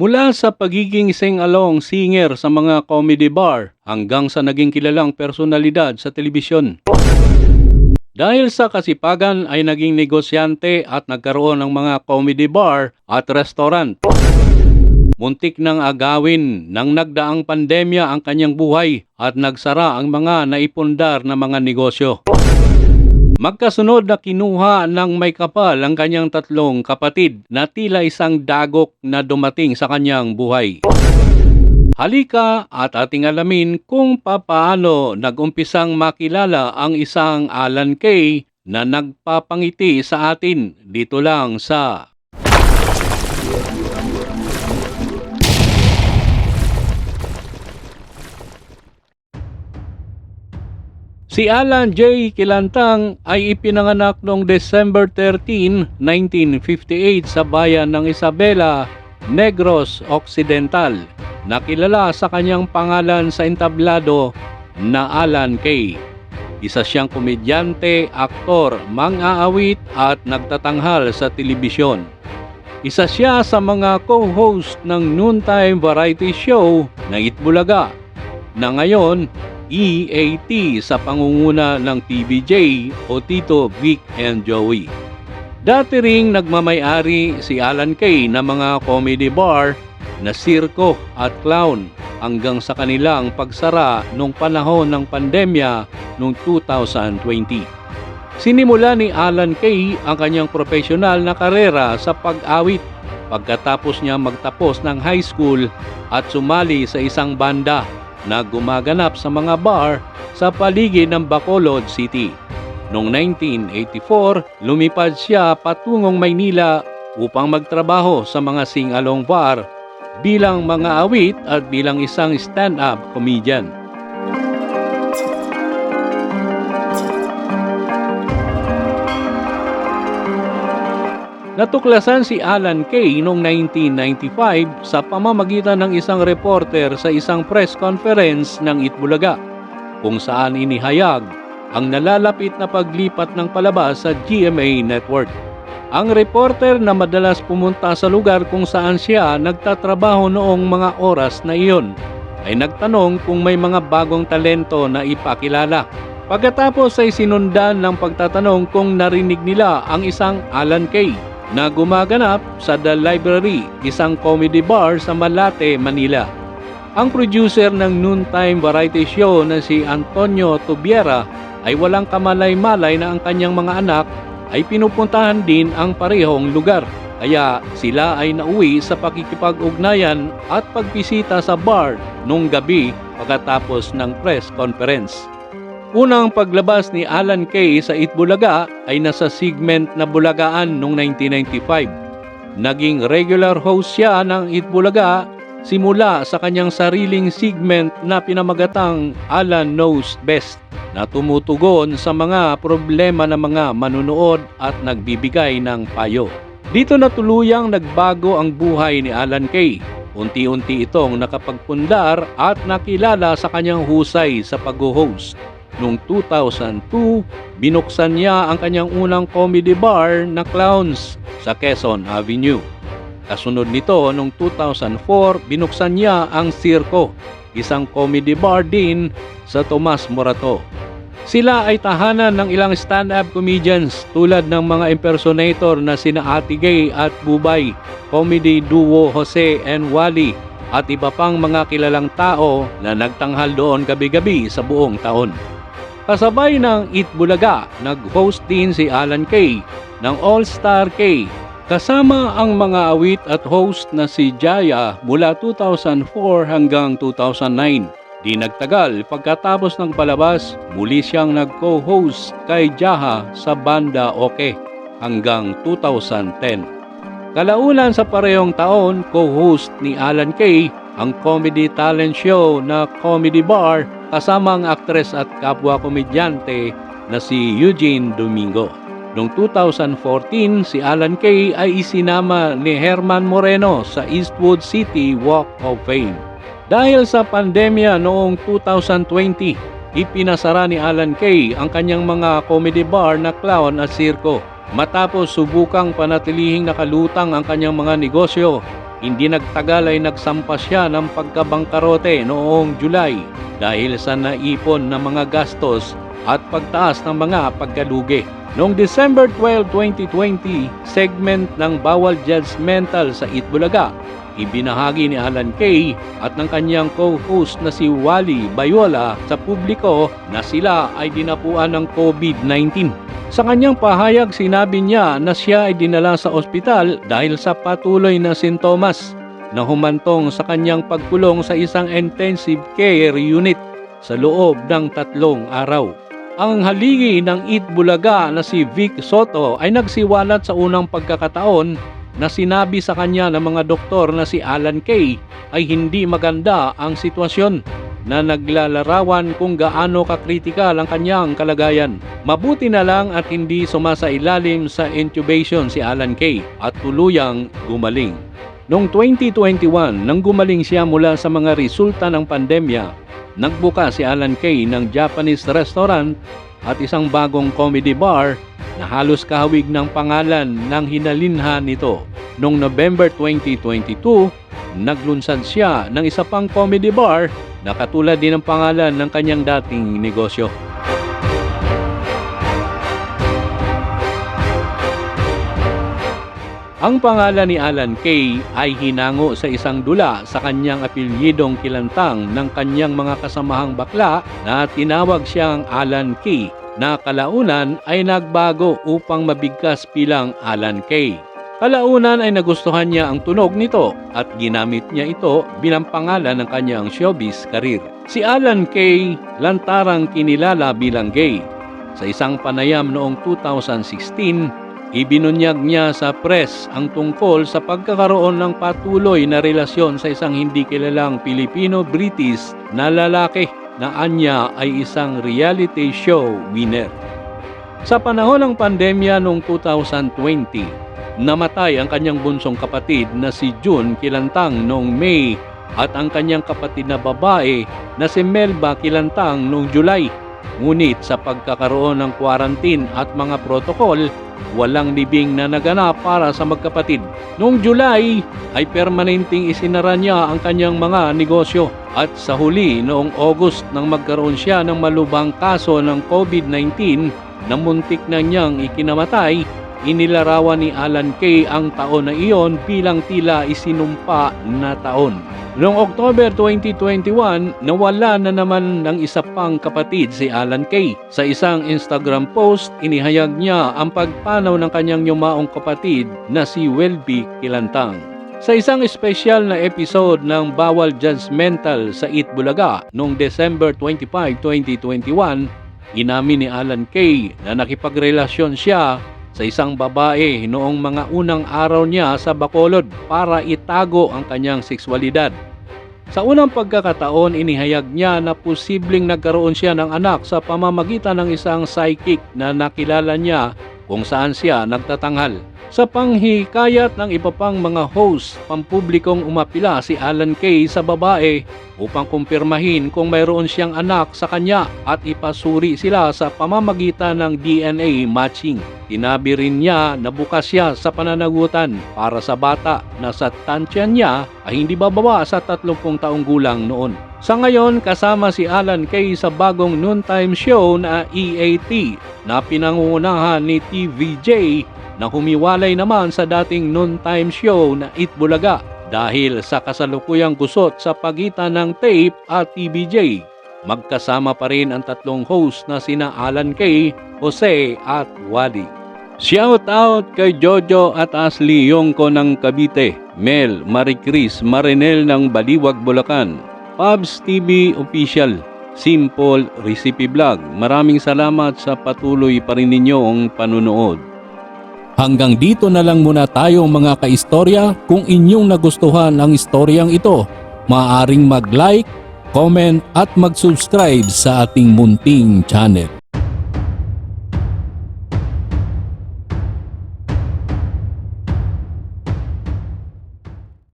Mula sa pagiging sing-along singer sa mga comedy bar hanggang sa naging kilalang personalidad sa telebisyon. Dahil sa kasipagan ay naging negosyante at nagkaroon ng mga comedy bar at restaurant. Muntik nang agawin ng nagdaang pandemya ang kanyang buhay at nagsara ang mga naipundar na mga negosyo. Magkasunod na kinuha ng may kapal ang kanyang tatlong kapatid na tila isang dagok na dumating sa kanyang buhay. Halika at ating alamin kung papaano nagumpisang makilala ang isang Alan Kay na nagpapangiti sa atin dito lang sa Si Alan J. Kilantang ay ipinanganak noong December 13, 1958 sa bayan ng Isabela, Negros Occidental. Nakilala sa kanyang pangalan sa entablado na Alan K. Isa siyang komedyante, aktor, mang-aawit at nagtatanghal sa telebisyon. Isa siya sa mga co-host ng noontime variety show na Itbulaga na ngayon EAT sa pangunguna ng TVJ o Tito Vic and Joey. Dati ring nagmamayari si Alan Kay ng mga comedy bar na sirko at clown hanggang sa kanilang pagsara nung panahon ng pandemya noong 2020. Sinimula ni Alan Kay ang kanyang profesional na karera sa pag-awit pagkatapos niya magtapos ng high school at sumali sa isang banda na gumaganap sa mga bar sa paligid ng Bacolod City. Noong 1984, lumipad siya patungong Maynila upang magtrabaho sa mga sing-along bar bilang mga awit at bilang isang stand-up comedian. Natuklasan si Alan Kay noong 1995 sa pamamagitan ng isang reporter sa isang press conference ng Itbulaga kung saan inihayag ang nalalapit na paglipat ng palabas sa GMA Network. Ang reporter na madalas pumunta sa lugar kung saan siya nagtatrabaho noong mga oras na iyon ay nagtanong kung may mga bagong talento na ipakilala. Pagkatapos ay sinundan ng pagtatanong kung narinig nila ang isang Alan Kay na gumaganap sa The Library, isang comedy bar sa Malate, Manila. Ang producer ng noontime variety show na si Antonio Tubiera ay walang kamalay-malay na ang kanyang mga anak ay pinupuntahan din ang parehong lugar. Kaya sila ay nauwi sa pakikipag-ugnayan at pagbisita sa bar nung gabi pagkatapos ng press conference. Unang paglabas ni Alan Kay sa Itbulaga ay nasa segment na Bulagaan noong 1995. Naging regular host siya ng Itbulaga simula sa kanyang sariling segment na pinamagatang Alan Knows Best na tumutugon sa mga problema ng mga manunood at nagbibigay ng payo. Dito na tuluyang nagbago ang buhay ni Alan Kay. Unti-unti itong nakapagpundar at nakilala sa kanyang husay sa pag-host. Noong 2002, binuksan niya ang kanyang unang comedy bar na Clowns sa Quezon Avenue. Kasunod nito, noong 2004, binuksan niya ang Circo, isang comedy bar din sa Tomas Morato. Sila ay tahanan ng ilang stand-up comedians tulad ng mga impersonator na sina Ate Gay at Bubay, comedy duo Jose and Wally, at iba pang mga kilalang tao na nagtanghal doon gabi-gabi sa buong taon. Kasabay ng Eat Bulaga, nag-host din si Alan Kay ng All Star K kasama ang mga awit at host na si Jaya mula 2004 hanggang 2009. Di nagtagal pagkatapos ng palabas, muli siyang nag-co-host kay Jaha sa Banda Oke hanggang 2010. Kalaunan sa parehong taon, co-host ni Alan Kay ang comedy talent show na Comedy Bar kasama ang aktres at kapwa komedyante na si Eugene Domingo. Noong 2014, si Alan Kay ay isinama ni Herman Moreno sa Eastwood City Walk of Fame. Dahil sa pandemya noong 2020, ipinasara ni Alan Kay ang kanyang mga comedy bar na clown at sirko. Matapos subukang panatilihing nakalutang ang kanyang mga negosyo, hindi nagtagal ay nagsampa siya ng pagkabangkarote noong July dahil sa naipon na mga gastos at pagtaas ng mga pagkalugi. Noong December 12, 2020, segment ng Bawal Judgmental sa Itbulaga, ibinahagi ni Alan Kay at ng kanyang co-host na si Wally Bayola sa publiko na sila ay dinapuan ng COVID-19. Sa kanyang pahayag, sinabi niya na siya ay dinala sa ospital dahil sa patuloy na sintomas na humantong sa kanyang pagkulong sa isang intensive care unit sa loob ng tatlong araw. Ang haligi ng Itbulaga na si Vic Soto ay nagsiwalat sa unang pagkakataon na sinabi sa kanya ng mga doktor na si Alan Kay ay hindi maganda ang sitwasyon na naglalarawan kung gaano kakritikal ang kanyang kalagayan. Mabuti na lang at hindi sumasailalim sa intubation si Alan Kay at tuluyang gumaling. Noong 2021, nang gumaling siya mula sa mga resulta ng pandemya, nagbuka si Alan Kay ng Japanese restaurant at isang bagong comedy bar na halos kahawig ng pangalan ng hinalinhan nito. Noong November 2022, naglunsad siya ng isa pang comedy bar na katulad din ng pangalan ng kanyang dating negosyo. Ang pangalan ni Alan Kay ay hinango sa isang dula sa kanyang apelyidong kilantang ng kanyang mga kasamahang bakla na tinawag siyang Alan Kay na kalaunan ay nagbago upang mabigkas bilang Alan Kay. Kalaunan ay nagustuhan niya ang tunog nito at ginamit niya ito bilang pangalan ng kanyang showbiz career. Si Alan Kay lantarang kinilala bilang gay. Sa isang panayam noong 2016, ibinunyag niya sa press ang tungkol sa pagkakaroon ng patuloy na relasyon sa isang hindi kilalang Filipino-British na lalaki na anya ay isang reality show winner. Sa panahon ng pandemya noong 2020, namatay ang kanyang bunsong kapatid na si June Kilantang noong May at ang kanyang kapatid na babae na si Melba Kilantang noong July. Ngunit sa pagkakaroon ng quarantine at mga protokol, walang libing na naganap para sa magkapatid. Noong July ay permanenteng isinara niya ang kanyang mga negosyo at sa huli noong August nang magkaroon siya ng malubhang kaso ng COVID-19 na muntik na niyang ikinamatay, inilarawan ni Alan Kay ang taon na iyon bilang tila isinumpa na taon. Noong October 2021, nawala na naman ng isa pang kapatid si Alan Kay. Sa isang Instagram post, inihayag niya ang pagpanaw ng kanyang yumaong kapatid na si Welby Kilantang. Sa isang espesyal na episode ng Bawal Judgmental sa Itbulaga noong December 25, 2021, inamin ni Alan Kay na nakipagrelasyon siya sa isang babae noong mga unang araw niya sa Bacolod para itago ang kanyang sexualidad. Sa unang pagkakataon, inihayag niya na posibleng nagkaroon siya ng anak sa pamamagitan ng isang psychic na nakilala niya kung saan siya nagtatanghal. Sa panghikayat ng iba pang mga host, pampublikong umapila si Alan Kay sa babae upang kumpirmahin kung mayroon siyang anak sa kanya at ipasuri sila sa pamamagitan ng DNA matching. Tinabi rin niya na bukas siya sa pananagutan para sa bata na sa tansya niya ay hindi bababa sa 30 taong gulang noon. Sa ngayon, kasama si Alan Kay sa bagong noontime show na EAT na pinangungunahan ni TVJ na humiwalay naman sa dating noontime show na Itbulaga dahil sa kasalukuyang gusot sa pagitan ng tape at TVJ. Magkasama pa rin ang tatlong host na sina Alan Kay, Jose at Wadi. Shout out kay Jojo at Ashley Yongko ng Cavite, Mel, Maricris, Marinel ng Baliwag, Bulacan, Pabs TV Official, Simple Recipe Vlog. Maraming salamat sa patuloy pa rin ninyong panunood. Hanggang dito na lang muna tayo mga kaistorya. Kung inyong nagustuhan ang istoryang ito, maaaring mag-like, comment at mag-subscribe sa ating munting channel.